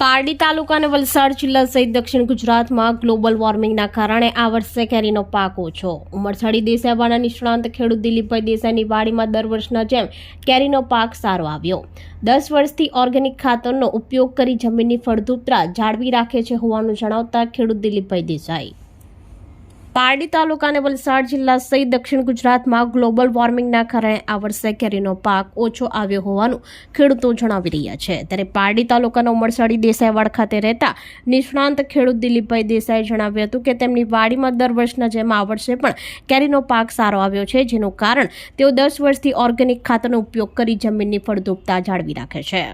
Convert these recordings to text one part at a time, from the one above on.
પારડી તાલુકા અને વલસાડ જિલ્લા સહિત દક્ષિણ ગુજરાતમાં ગ્લોબલ વોર્મિંગના કારણે આ વર્ષે કેરીનો પાક ઓછો. ઉમરસાડી દેસાઈવાળા નિષ્ણાંત ખેડૂત દિલીપભાઈ દેસાઈની વાડીમાં દર વર્ષના જેમ કેરીનો પાક સારો આવ્યો. દસ વર્ષથી ઓર્ગેનિક ખાતરનો ઉપયોગ કરી જમીનની ફળદ્રુપતા જાળવી રાખે છે હોવાનું જણાવતા ખેડૂત દિલીપભાઈ દેસાઈ. પારડી તાલુકા અને વલસાડ જિલ્લા સહિત દક્ષિણ ગુજરાતમાં ગ્લોબલ વોર્મિંગના કારણે આ વર્ષે કેરીનો પાક ઓછો આવ્યો હોવાનું ખેડૂતો જણાવી રહ્યા છે. ત્યારે પારડી તાલુકાના ઉમરસાડી દેસાઈવાડ ખાતે રહેતા નિષ્ણાંત ખેડૂત દિલીપભાઈ દેસાઈએ જણાવ્યું હતું કે તેમની વાડીમાં દર વર્ષના જેમ આ વર્ષે પણ કેરીનો પાક સારો આવ્યો છે, જેનું કારણ તેઓ દસ વર્ષથી ઓર્ગેનિક ખાતરનો ઉપયોગ કરી જમીનની ફળદ્રુપતા જાળવી રાખે છે.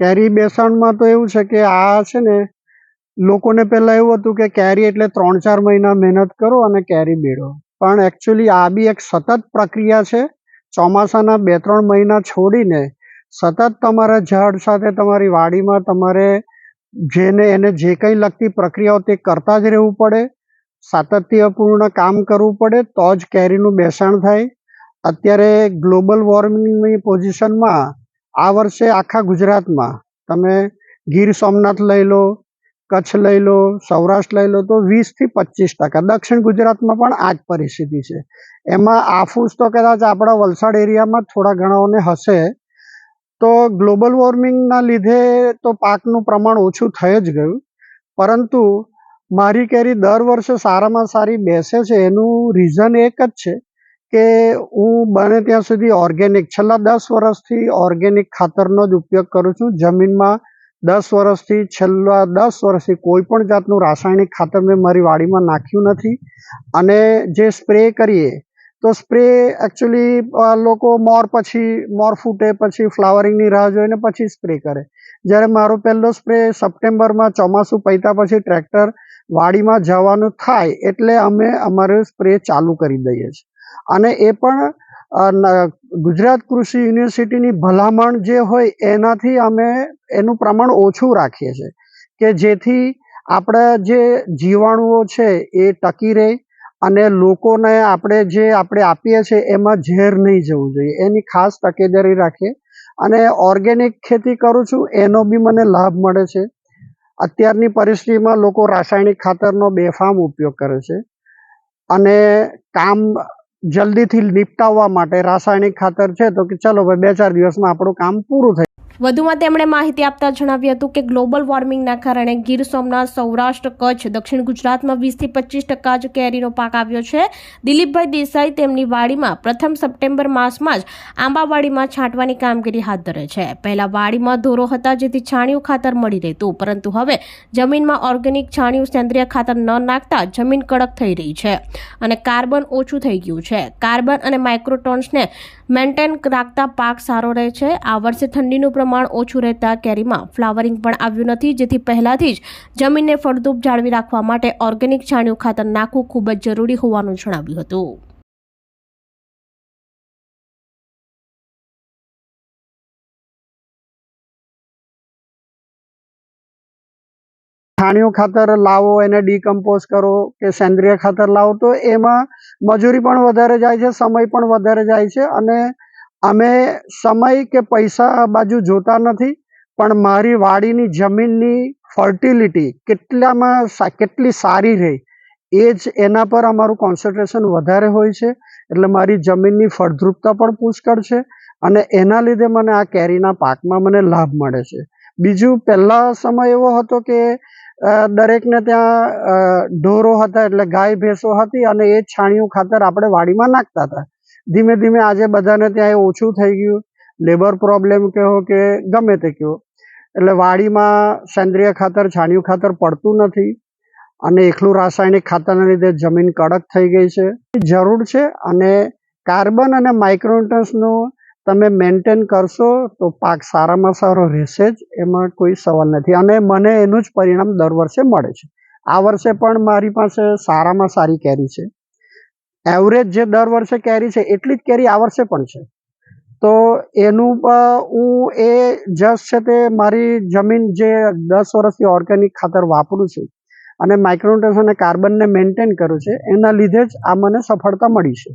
કેરી બેસણમાં તો એવું છે કે આ છે ને, લોકોને પહેલાં એવું હતું કે કેરી એટલે ત્રણ ચાર મહિના મહેનત કરો અને કેરી બેડો. પણ એકચ્યુઅલી આ બી એક સતત પ્રક્રિયા છે. ચોમાસાના બે ત્રણ મહિના છોડીને સતત તમારા ઝાડ સાથે તમારી વાડીમાં તમારે જેને, એને જે કંઈ લગતી પ્રક્રિયાઓ તે કરતા જ રહેવું પડે. સાતત્યપૂર્ણ કામ કરવું પડે તો જ કેરીનું બેસાણ થાય. અત્યારે ગ્લોબલ વોર્મિંગની પોઝિશનમાં આ વર્ષે આખા ગુજરાતમાં તમે ગીર સોમનાથ લઈ લો, કચ્છ લઈ લો, સૌરાષ્ટ્ર લઈ લો, તો વીસથી પચીસ ટકા. દક્ષિણ ગુજરાતમાં પણ આ જ પરિસ્થિતિ છે. એમાં આફૂસ તો કદાચ આપણા વલસાડ એરિયામાં થોડા ઘણાઓને હશે. તો ગ્લોબલ વોર્મિંગના લીધે તો પાકનું પ્રમાણ ઓછું થઈ જ ગયું. પરંતુ મારી કેરી દર વર્ષે સારામાં સારી બેસે છે. એનું રીઝન એક જ છે. કે હું બને ત્યાં સુધી ઓર્ગેનિક છેલ્લા દસ વર્ષથી ઓર્ગેનિક ખાતરનો જ ઉપયોગ કરું છું. જમીનમાં દસ વર્ષથી, છેલ્લા દસ વર્ષથી કોઈ પણ જાતનું રાસાયણિક ખાતર મેં મારી વાડીમાં નાખ્યું નથી. અને જે સ્પ્રે કરીએ, તો સ્પ્રે એકચ્યુઅલી લોકો મોર પછી, મોર ફૂટે, પછી ફ્લાવરિંગની રાહ જોઈને પછી સ્પ્રે કરે. જ્યારે મારો પહેલો સ્પ્રે સપ્ટેમ્બરમાં ચોમાસું પૈતા પછી ટ્રેક્ટર વાડીમાં જવાનું થાય, એટલે અમે અમારું સ્પ્રે ચાલુ કરી દઈએ છીએ. અને એ પણ ગુજરાત કૃષિ યુનિવર્સિટીની ભલામણ જે હોય એનાથી અમે એનું પ્રમાણ ઓછું રાખીએ છીએ. કે જેથી આપણા જે જીવાણુઓ છે એ ટકી રહે અને લોકોને આપણે જે આપણે આપીએ છીએ એમાં ઝેર નહીં જવું જોઈએ. એની ખાસ તકેદારી રાખીએ. અને ઓર્ગેનિક ખેતી કરું છું, એનો બી મને લાભ મળે છે. અત્યારની પરિસ્થિતિમાં લોકો રાસાયણિક ખાતરનો બેફામ ઉપયોગ કરે છે. અને કામ જલ્દીથી નિપટાવવા માટે રાસાયણિક ખાતર છે, તો કે ચલો ભાઈ બે ચાર દિવસમાં આપણું કામ પૂરું થઈ વધુમાં તેમણે માહિતી આપતા જણાવ્યું હતું કે ગ્લોબલ વોર્મિંગના કારણે ગીર સોમનાથ, સૌરાષ્ટ્ર, કચ્છ, દક્ષિણ ગુજરાતમાં વીસથી પચીસ ટકા જ કેરીનો પાક આવ્યો છે. દિલીપભાઈ દેસાઈ તેમની વાડીમાં પ્રથમ સપ્ટેમ્બર માસમાં જ આંબાવાડીમાં છાંટવાની કામગીરી હાથ ધરે છે. પહેલા વાડીમાં ધોરો હતા જેથી છાણિયું ખાતર મળી રહેતું, પરંતુ હવે જમીનમાં ઓર્ગેનિક છાણિયું સેન્દ્રિય ખાતર ન નાખતા જમીન કડક થઈ રહી છે અને કાર્બન ઓછું થઈ ગયું છે. કાર્બન અને માઇક્રોટોન્સને મેન્ટેન રાખતા પાક સારો રહે છે. આ વર્ષે ઠંડીનું પ્રમાણ ઓછું રહેતા કેરીમાં ફ્લાવરિંગ પણ આવ્યું નથી, જેથી પહેલાથી જ જમીનને ફળદ્રુપ જાળવી રાખવા માટે ઓર્ગેનિક છાણિયું ખાતર નાખવું ખૂબ જ જરૂરી હોવાનું જણાવ્યું હતું. છાણિયું ખાતર લાવો, એને ડીકમ્પોઝ કરો કે સેન્દ્રિય ખાતર લાવો, તો એમાં મજૂરી પણ વધારે જાય છે, સમય પણ વધારે જાય છે અને અમે સમય કે પૈસા બાજુ જોતા નથી, પણ મારી વાડીની જમીનની ફર્ટિલિટી કેટલામાં કેટલી સારી રહી, એ જ એના પર અમારું કોન્સન્ટ્રેશન વધારે હોય છે, એટલે મારી જમીનની ફળદ્રુપતા પણ પુષ્કળ છે અને એના લીધે મને આ કેરીના પાકમાં મને લાભ મળે છે. બીજું, પહેલાં સમય એવો હતો કે દરેકને ત્યાં ઢોરો હતા એટલે ગાય, ભેંસો હતી અને એ છાણિયું ખાતર આપણે વાડીમાં નાખતા હતા. ધીમે ધીમે આજે બધાને ત્યાં એ ઓછું થઈ ગયું. લેબર પ્રોબ્લેમ કહો કે ગમે તે કહો. એટલે વાડીમાં સેન્દ્રિય ખાતર, છાણિયું ખાતર પડતું નથી અને એકલું રાસાયણિક ખાતરના લીધે જમીન કડક થઈ ગઈ છે. જરૂર છે અને કાર્બન અને માઇક્રોન્યુટ્રન્સનું તમે મેન્ટેન કરશો તો પાક સારામાં સારો રહેશે જ, એમાં કોઈ સવાલ નથી. અને મને એનું જ પરિણામ દર વર્ષે મળે છે. આ વર્ષે પણ મારી પાસે સારામાં સારી કેરી છે. એવરેજ જે દર વર્ષે કેરી છે, એટલી જ કેરી આ વર્ષે પણ છે. તો એનું હું એ જસ્ટ છે તે મારી જમીન જે દસ વર્ષથી ઓર્ગેનિક ખાતર વાપરું છું અને માઇક્રોન્યુટ્રન્સ અને કાર્બનને મેન્ટેન કરું છે, એના લીધે જ આ મને સફળતા મળી છે.